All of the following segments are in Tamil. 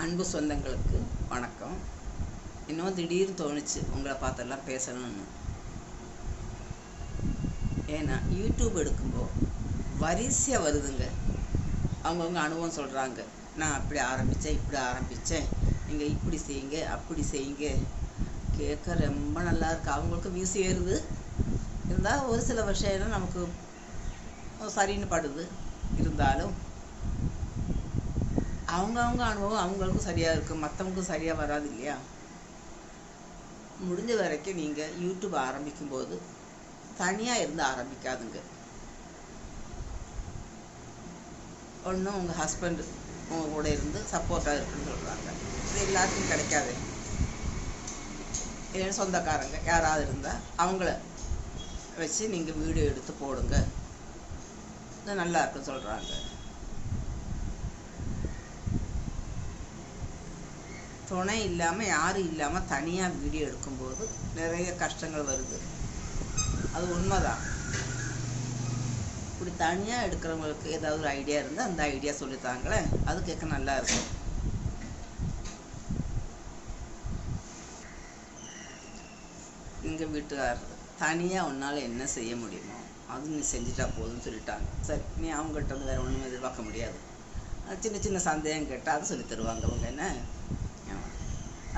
அன்பு சொந்தங்களுக்கு வணக்கம். இன்னும் திடீர்னு தோணுச்சு உங்களை பார்த்தெல்லாம் பேசணும்னு. ஏன்னா யூடியூப் எடுக்கும்போது வரிசையாக வருதுங்க. அவங்கவுங்க அனுபவம் சொல்கிறாங்க நான் அப்படி ஆரம்பித்தேன் இப்படி ஆரம்பித்தேன் நீங்கள் இப்படி செய்யுங்க அப்படி செய்யுங்க. கேட்க ரொம்ப நல்லா இருக்குது அவங்களுக்கு வியூஸ் ஏறுது. இருந்தால் ஒரு சில விஷயம் நமக்கு சரின்னு படுது. இருந்தாலும் அவங்கவுங்க அனுபவம் அவங்களுக்கும் சரியாக இருக்கும் மற்றவங்களுக்கும் சரியாக வராது இல்லையா? முடிஞ்ச வரைக்கும் நீங்கள் யூடியூப் ஆரம்பிக்கும்போது தனியாக இருந்து ஆரம்பிக்காதுங்க. ஒன்றும் உங்கள் ஹஸ்பண்ட் உங்கள் கூட இருந்து சப்போர்ட்டாக இருக்குன்னு சொல்கிறாங்க இது எல்லாருக்கும் கிடைக்காது. என் சொந்தக்காரங்க யாராவது இருந்தால் அவங்கள வச்சு நீங்கள் வீடியோ எடுத்து போடுங்க. நல்லா இருக்குன்னு சொல்கிறாங்க துணை இல்லாமல் யாரும் இல்லாமல் தனியாக வீடியோ எடுக்கும்போது நிறைய கஷ்டங்கள் வருது. அது உண்மைதான். இப்படி தனியாக எடுக்கிறவங்களுக்கு ஏதாவது ஒரு ஐடியா இருந்தால் அந்த ஐடியா சொல்லித்தாங்களே அது கேட்க நல்லா இருக்கும். எங்கள் வீட்டுக்காரர் தனியாக உன்னால் என்ன செய்ய முடியுமோ அது நீ செஞ்சுட்டா போதும்னு சொல்லிட்டாங்க. சரி நீ அவங்ககிட்ட வந்து வேறு ஒன்றும் எதிர்பார்க்க முடியாது. சின்ன சின்ன சந்தேகம் கேட்டால் அதை சொல்லி தருவாங்க. அவங்க என்ன?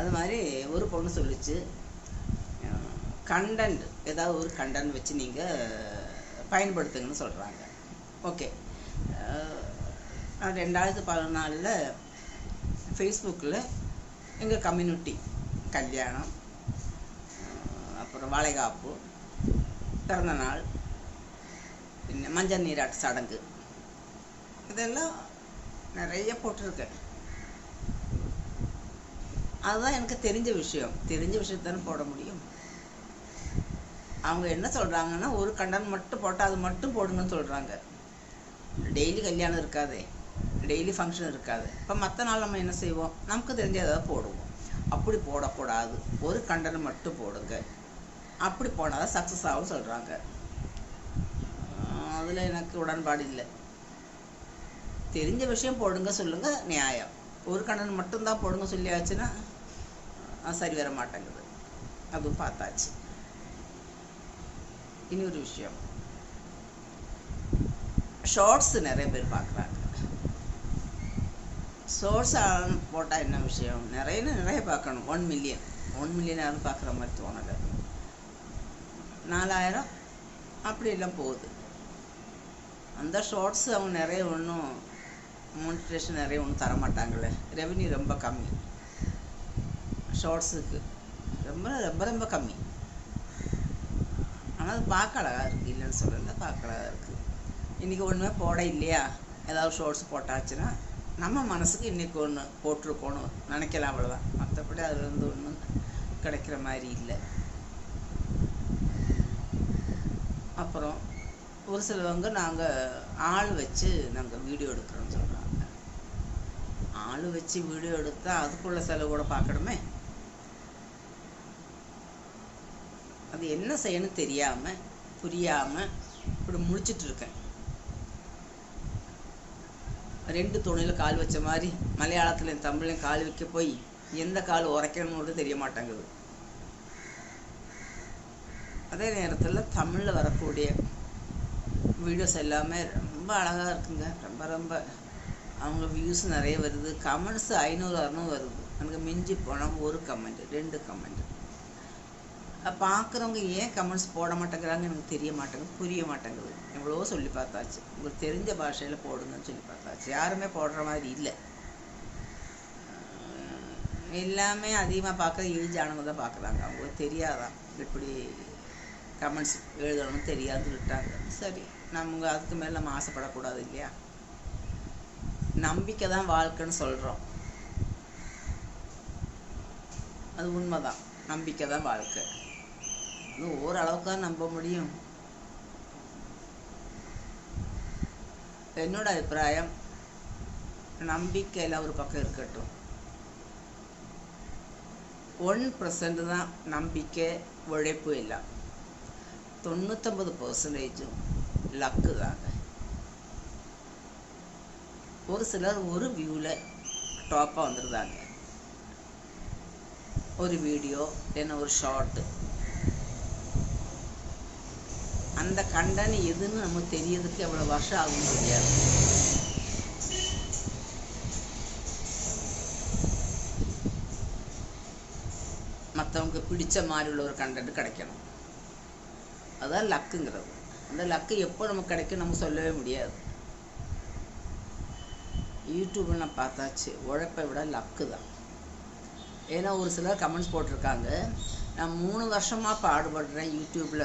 அது மாதிரி ஒரு பொண்ணு சொல்லிச்சு. கண்டன்ட் ஏதாவது ஒரு கண்டன்ட் வச்சு நீங்கள் பயன்படுத்துங்கன்னு சொல்கிறாங்க ஓகே நான் ரெண்டாயிரத்து பதினாலில் ஃபேஸ்புக்கில் எங்கள் கம்யூனிட்டி கல்யாணம் அப்புறம் வளைகாப்பு பிறந்தநாள் பின்ன மஞ்சள் நீராட்டு சடங்கு இதெல்லாம் நிறைய போட்டிருக்கேன் அதுதான் எனக்கு தெரிஞ்ச விஷயம். தெரிஞ்ச விஷயத்தானே போட முடியும். அவங்க என்ன சொல்கிறாங்கன்னா ஒரு கண்டன் மட்டும் போட்டால் அது மட்டும் போடுங்கன்னு சொல்கிறாங்க டெய்லி கல்யாணம் இருக்காதே. டெய்லி ஃபங்க்ஷன் இருக்காது. இப்போ மற்ற நாள் நம்ம என்ன செய்வோம்? நமக்கு தெரிஞ்ச ஏதாவது போடுவோம். அப்படி போடக்கூடாது. ஒரு கண்டனை மட்டும் போடுங்க. அப்படி போனால் தான் சக்ஸஸ் ஆகும் சொல்கிறாங்க அதில் எனக்கு உடன்பாடு இல்லை. தெரிஞ்ச விஷயம் போடுங்க சொல்லுங்கள் நியாயம். ஒரு கண்ணன் மட்டும்தான் போடுங்க சொல்லியாச்சுன்னா சரி வர மாட்டேங்குது. அதுவும் பார்த்தாச்சு. இனி ஒரு விஷயம். ஷார்ட்ஸ் நிறைய பேர் பார்க்குறாங்க. ஷார்ட்ஸ் போட்டால் என்ன விஷயம்? நிறைய நிறைய பார்க்கணும். ஒன் மில்லியன் ஒன் மில்லியன் யாரும் பார்க்குற மாதிரி தோணலை நாலாயிரம்? அப்படி எல்லாம் போகுது. அந்த ஷார்ட்ஸ் அவங்க நிறைய ஒன்றும் மோனிட்ரேஷன் நிறைய ஒன்றும் தர ரெவன்யூ ரொம்ப கம்மி. ஷார்ட்ஸுக்கு ரொம்ப ரொம்ப ரொம்ப கம்மி. ஆனால் அது பார்க்க அழகாக இருக்குது இல்லைன்னு சொல்லல பார்க்க அழகாக இருக்குது இன்றைக்கி ஒன்றுமே போட இல்லையா? ஏதாவது ஷார்ட்ஸ் போட்டாச்சுன்னா நம்ம மனசுக்கு இன்றைக்கி ஒன்று போட்டிருக்கோணும் நினைக்கலாம் அவ்வளோதான் மற்றபடி அதில் ஒன்றும் கிடைக்கிற மாதிரி இல்லை. அப்புறம் ஒரு சிலவங்க நாங்கள் ஆள் வச்சு நாங்கள் வீடியோ எடுக்கிறோம்னு சொல்கிறாங்க ஆள் வச்சு வீடியோ எடுத்தால் அதுக்குள்ள செலவு கூட பார்க்கணுமே? அது என்ன செய்யணும் தெரியாமல் புரியாமல் இப்படி முழிச்சிட்டு இருக்கேன். ரெண்டு துணியில் கால் வச்ச மாதிரி மலையாளத்துலையும் தமிழ்லையும் கால் வைக்க போய் எந்த கால் உரைக்கணும்னு தெரிய மாட்டேங்குது. அதே நேரத்தில் தமிழில் வரக்கூடிய வீடியோஸ் எல்லாமே ரொம்ப அழகாக இருக்குங்க. ரொம்ப ரொம்ப. அவங்க வியூஸ் நிறைய வருது. கமெண்ட்ஸ் ஐநூறு அறநூறு வருது. எனக்கு மிஞ்சி போனால் ஒரு கமெண்ட் ரெண்டு கமெண்ட் பார்க்குறவங்க ஏன் கமெண்ட்ஸ் போட மாட்டேங்கிறாங்க எனக்கு தெரிய மாட்டேங்குது புரிய மாட்டேங்குது. எவ்வளோ சொல்லி பார்த்தாச்சு. உங்களுக்கு தெரிஞ்ச பாஷையில் போடுங்கன்னு சொல்லி பார்த்தாச்சு. யாருமே போடுற மாதிரி இல்லை. எல்லாமே அதிகமாக பார்க்குற ஏஜானவங்க ஆனவங்க தான் பார்க்குறாங்க. அவங்களுக்கு தெரியாதான் இப்படி கமெண்ட்ஸ் எழுதணும்னு தெரியாது விட்டாங்க சரி நம்ம அதுக்கு மேலே நம்ம ஆசைப்படக்கூடாது இல்லையா? நம்பிக்கை தான் வாழ்க்கைன்னு சொல்கிறோம் அது உண்மைதான். நம்பிக்கை தான் வாழ்க்கை. அது ஓரளவுக்கு தான் நம்ப முடியும். என்னோட அபிப்பிராயம் நம்பிக்கையில் ஒரு பக்கம் இருக்கட்டும். ஒன் பர்சன்ட் தான் நம்பிக்கை உழைப்பு எல்லாம் தொண்ணூத்தொம்பது பர்சன்டேஜும் லக்கு தாங்க. ஒரு சிலர் ஒரு வியூவில் டாப்பாக வந்துருந்தாங்க. ஒரு வீடியோ இல்லைன்னா ஒரு ஷார்ட்டு அந்த கண்டன் எதுன்னு நமக்கு தெரியறதுக்கு எவ்வளோ வருஷம் ஆகும் தெரியாது. மற்றவங்க பிடிச்ச மாதிரி உள்ள ஒரு கண்டென்ட் கிடைக்கணும். அதுதான் லக்குங்கிறது. அந்த லக்கு எப்போ நமக்கு கிடைக்கும் நம்ம சொல்லவே முடியாது. யூடியூப்பில் நான் பார்த்தாச்சு உழைப்பை விட லக்கு தான். ஏன்னா ஒரு சிலர் கமெண்ட்ஸ் போட்டிருக்காங்க நான் மூணு வருஷமாக பாடுபடுறேன் யூடியூப்பில்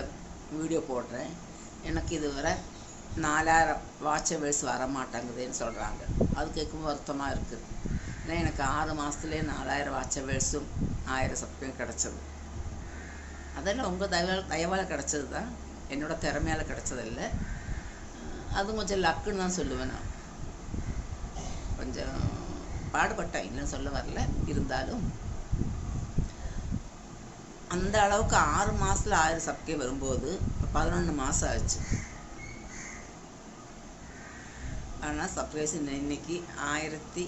வீடியோ போடுறேன். எனக்கு இதுவரை நாலாயிரம் வாட்ச் வரமாட்டேங்குதுன்னு வர சொல்கிறாங்க அது கேட்கும் வருத்தமாக இருக்குது ஏன்னா எனக்கு ஆறு மாதத்துலேயே நாலாயிரம் வாட்சவேல்ஸும் ஆயிரம் சப்ஸ்கிரைப் கிடச்சது. அதெல்லாம் உங்கள் தயவால் தயவால் கிடச்சது தான் என்னோடய திறமையால் கிடச்சதில்ல. அது கொஞ்சம் லக்குன்னு தான் சொல்லுவேன் நான். கொஞ்சம் பாடுபட்டேன் இல்லைன்னு சொல்ல வரல. இருந்தாலும் அந்த அளவுக்கு ஆறு மாதத்தில் ஆயிரம் சப்ஸ்கிரைப் வரும்போது பதினொன்று மாதம் ஆச்சு ஆனால் சப்ஸ்கிரைப்ஸ் இன்னைக்கு ஆயிரத்தி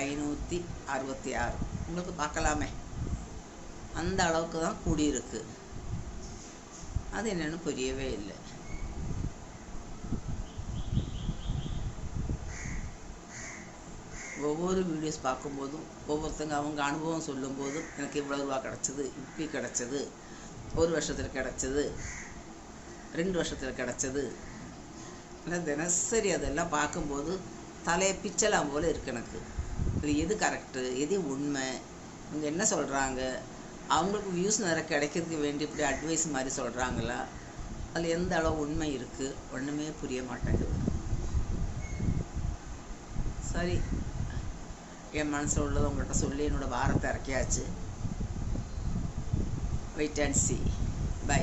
ஐநூற்றி அறுபத்தி ஆறு. உங்களுக்கு பார்க்கலாமே. அந்த அளவுக்கு தான் கூடியிருக்கு. அது என்னென்னு புரியவே இல்லை. ஒவ்வொரு வீடியோஸ் பார்க்கும்போதும் ஒவ்வொருத்தங்க அவங்க அனுபவம் சொல்லும்போதும் எனக்கு இவ்வளோ ரூபா கிடச்சிது இப்படி கிடச்சிது ஒரு வருஷத்தில் கிடச்சது ரெண்டு வருஷத்தில் கிடச்சிது. ஆனால் தினசரி அதெல்லாம் பார்க்கும்போது தலையை பிச்சலாம் போல் இருக்கு எனக்கு. இது எது கரெக்டு எது உண்மை? இவங்க என்ன சொல்கிறாங்க அவங்களுக்கு வியூஸ் நிறைய கிடைக்கிறதுக்கு வேண்டி இப்படி அட்வைஸ் மாதிரி சொல்கிறாங்களா அதில் எந்த அளவு உண்மை இருக்குது ஒன்றுமே புரிய மாட்டேங்குது. சரி. என் மனசில் உள்ளதை உங்கள்கிட்ட சொல்லி என்னோடய வாரத்தை இறக்கியாச்சு. Wait and see bye